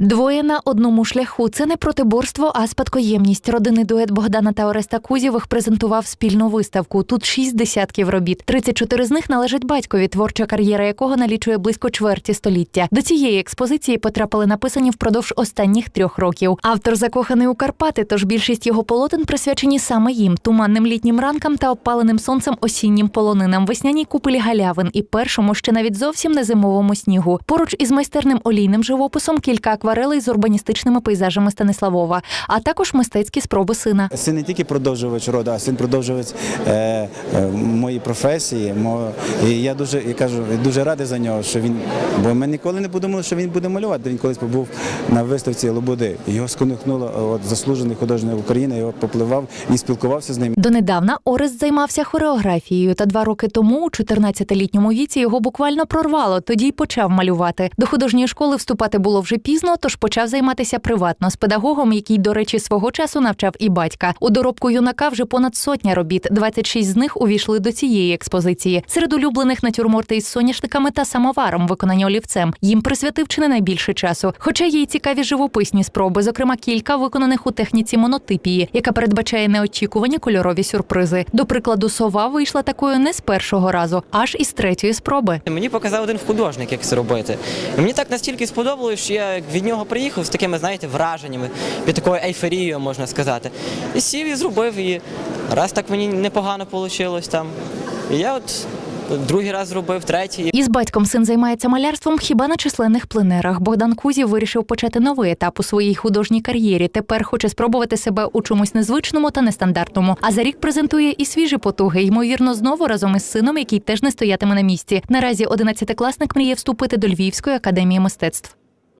Двоє на одному шляху. Це не протиборство, а спадкоємність. Родинний дует Богдана та Ореста Кузєвих презентував спільну виставку. Тут шість десятків робіт. 34 з них належать батькові, творча кар'єра якого налічує близько чверті століття. До цієї експозиції потрапили написані впродовж останніх трьох років. Автор закоханий у Карпати, тож більшість його полотен присвячені саме їм туманним літнім ранкам та опаленим сонцем осіннім полонинам, весняній купелі галявин і першому ще навіть зовсім не зимовому снігу. Поруч із майстерним олійним живописом кілька акварелей з урбаністичними пейзажами Станиславова, а також мистецькі спроби сина. Син не тільки продовжувач роду, а син продовжувач е, е, моєї професії. Мо, і я дуже я кажу, дуже радий за нього, що він. Бо ми ніколи не подумали, що він буде малювати. Він колись побув на виставці Лободи. Його сконихнуло от заслужений художник України. Його попливав і спілкувався з ним. Донедавна Орест займався хореографією, та два роки тому, у 14-літньому віці, його буквально прорвало. Тоді й почав малювати. До художньої школи вступати було вже пізно, тож почав займатися приватно з педагогом, який, до речі, свого часу навчав і батька. У доробку юнака вже понад сотня робіт. 26 з них увійшли до цієї експозиції. Серед улюблених натюрморти із соняшниками та самоваром, виконані олівцем. Їм присвятив чи не найбільше часу. Хоча є й цікаві живописні спроби, зокрема кілька виконаних у техніці монотипії, яка передбачає неочікувані кольорові сюрпризи. До прикладу, сова вийшла такою не з першого разу, аж із третьої спроби. Мені показав один художник, як це робити. Мені так настільки сподобалось, що я від нього приїхав з такими, знаєте, враженнями, під такою ейфорією, можна сказати. І сів і зробив, і раз так мені непогано вийшло там. І я от другий раз зробив, третій. Із батьком син займається малярством хіба на численних пленерах. Богдан Кузів вирішив почати новий етап у своїй художній кар'єрі. Тепер хоче спробувати себе у чомусь незвичному та нестандартному. А за рік презентує і свіжі потуги, ймовірно, знову разом із сином, який теж не стоятиме на місці. Наразі одинадцятикласник мріє вступити до Львівської академії мистецтв.